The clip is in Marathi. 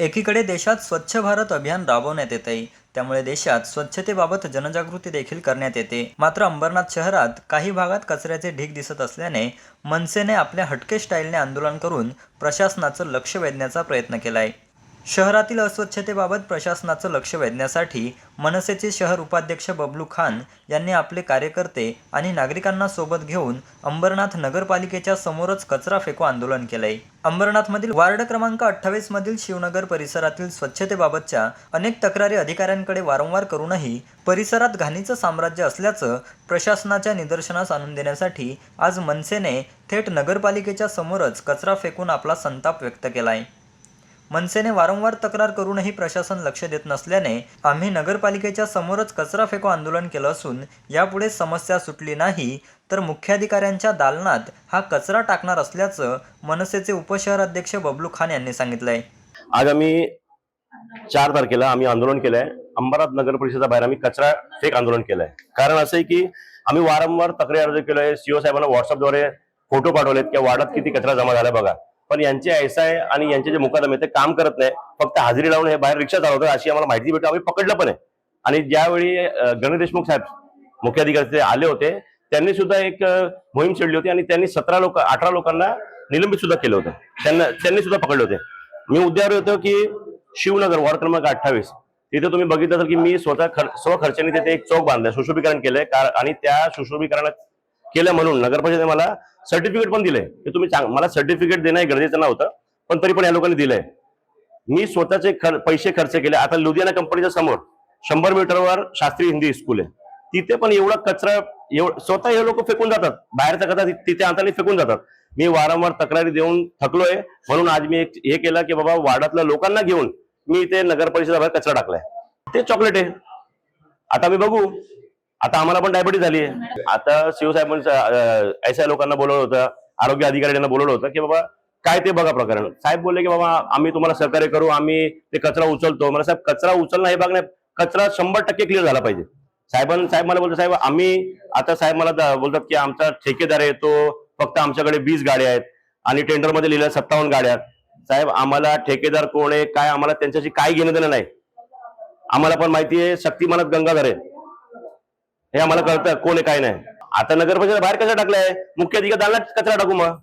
एकीकडे देशात स्वच्छ भारत अभियान राबवण्यात येत आहे त्यामुळे देशात स्वच्छतेबाबत जनजागृती देखील करण्यात येते. मात्र अंबरनाथ शहरात काही भागात कचऱ्याचे ढीग दिसत असल्याने मनसेने आपल्या हटके स्टाईलने आंदोलन करून प्रशासनाचं लक्ष वेधण्याचा प्रयत्न केला आहे शहरातील अस्वच्छतेबाबत प्रशासनाचं लक्ष वेधण्यासाठी मनसेचे शहर उपाध्यक्ष बबलू खान यांनी आपले कार्यकर्ते आणि नागरिकांना सोबत घेऊन अंबरनाथ नगरपालिकेच्या समोरच कचरा फेको आंदोलन केलंय. अंबरनाथमधील वार्ड क्रमांक अठ्ठावीस मधील शिवनगर परिसरातील स्वच्छतेबाबतच्या अनेक तक्रारी अधिकाऱ्यांकडे वारंवार करूनही परिसरात घाणीचं साम्राज्य असल्याचं प्रशासनाच्या निदर्शनास आणून देण्यासाठी आज मनसेने थेट नगरपालिकेच्या समोरच कचरा फेकून आपला संताप व्यक्त केलाय. मनसेने वारंवार तक्रार करूनही प्रशासन लक्ष देत नसल्याने आम्ही नगरपालिकेच्या समोरच कचरा फेको आंदोलन केलं असून यापुढे समस्या सुटली नाही तर मुख्याधिकाऱ्यांच्या दालनात हा कचरा टाकणार असल्याचं मनसेचे उपशहराध्यक्ष बबलू खान यांनी सांगितलंय. आज आम्ही चार तारखेला आम्ही आंदोलन केलंय. अंबरनाथ नगर परिषदा बाहेर आम्ही कचरा फेक आंदोलन केलंय. कारण असं आहे की आम्ही वारंवार तक्रारी अर्ज केलोय. सीओ साहेबांना व्हॉट्सअपद्वारे फोटो पाठवलेत किंवा वाढत किती कचरा जमा झाला बघा. पण यांचे ऐसा आहे आणि यांचे जे मुकादम आहे ते काम करत नाही. फक्त हाजरी लावून हे बाहेर रिक्षा चालवतात अशी आम्हाला माहिती भेटली. आम्ही पकडलं पण आहे. आणि ज्यावेळी गणेश देशमुख साहेब मुख्याधिकारी आले होते त्यांनी सुद्धा एक मोहीम छेडली होती आणि त्यांनी सतरा लोक अठरा लोकांना निलंबित सुद्धा केलं होतं. त्यांना त्यांनी सुद्धा पकडले होते. मी उद्यावर होतो की शिवनगर वॉर्ड क्रमांक अठ्ठावीस. तिथे तुम्ही बघितलं तर की मी स्वतः खर स्व खर्चाने तिथे एक चौक बांधलाय सुशोभीकरण केलंय. आणि त्या सुशोभीकरण केलं म्हणून नगर परिषदेने मला सर्टिफिकेट पण दिलंय. की तुम्ही चांग- मला सर्टिफिकेट देणं हे गरजेचं नव्हतं पण तरी पण या लोकांनी दिलंय. मी स्वतःचे खर- पैसे खर्च केले. आता लुधियाना कंपनीच्या समोर शंभर मीटरवर शास्त्रीय हिंदी स्कूल आहे. तिथे पण एवढा कचरा स्वतः हे लोक फेकून जातात. बाहेरचा कचरा तिथे आणताना फेकून जातात. मी वारंवार तक्रारी देऊन थकलोय. म्हणून आज मी हे केलं की बाबा वार्डातल्या लोकांना घेऊन मी इथे नगर परिषदेबाहेर कचरा टाकलाय. ते चॉकलेट आहे. आता मी बघू. आता आम्हाला पण डायबिटीज झाली आहे आता शिवसाहेबांचं ऐसा लोकांना बोलवलं होतं आरोग्य अधिकारी यांना बोलवलं होतं की बाबा काय ते बघा प्रकरण. साहेब बोलले की बाबा आम्ही तुम्हाला सहकार्य करू आम्ही ते कचरा उचलतो. मला साहेब कचरा उचलणं हे बघणे कचरा शंभर टक्के क्लिअर झाला पाहिजे. साहेबां साहेब मला बोलतो साहेब आम्ही आता साहेब मला बोलतात की आमचा ठेकेदार आहे तो फक्त आमच्याकडे वीस गाड्या आहेत आणि टेंडरमध्ये लिहिलं सत्तावन्न गाड्या. साहेब आम्हाला ठेकेदार कोण आहे काय आम्हाला त्यांच्याशी काय घेणं देणं नाही. आम्हाला पण माहिती आहे शक्तिमानात गंगाधर आहे हे आम्हाला कळतं कोण आहे काय नाही. आता नगर परिषद बाहेर कसं टाकलाय? मुख्य अधिकारी दालनात कचरा टाकू मग.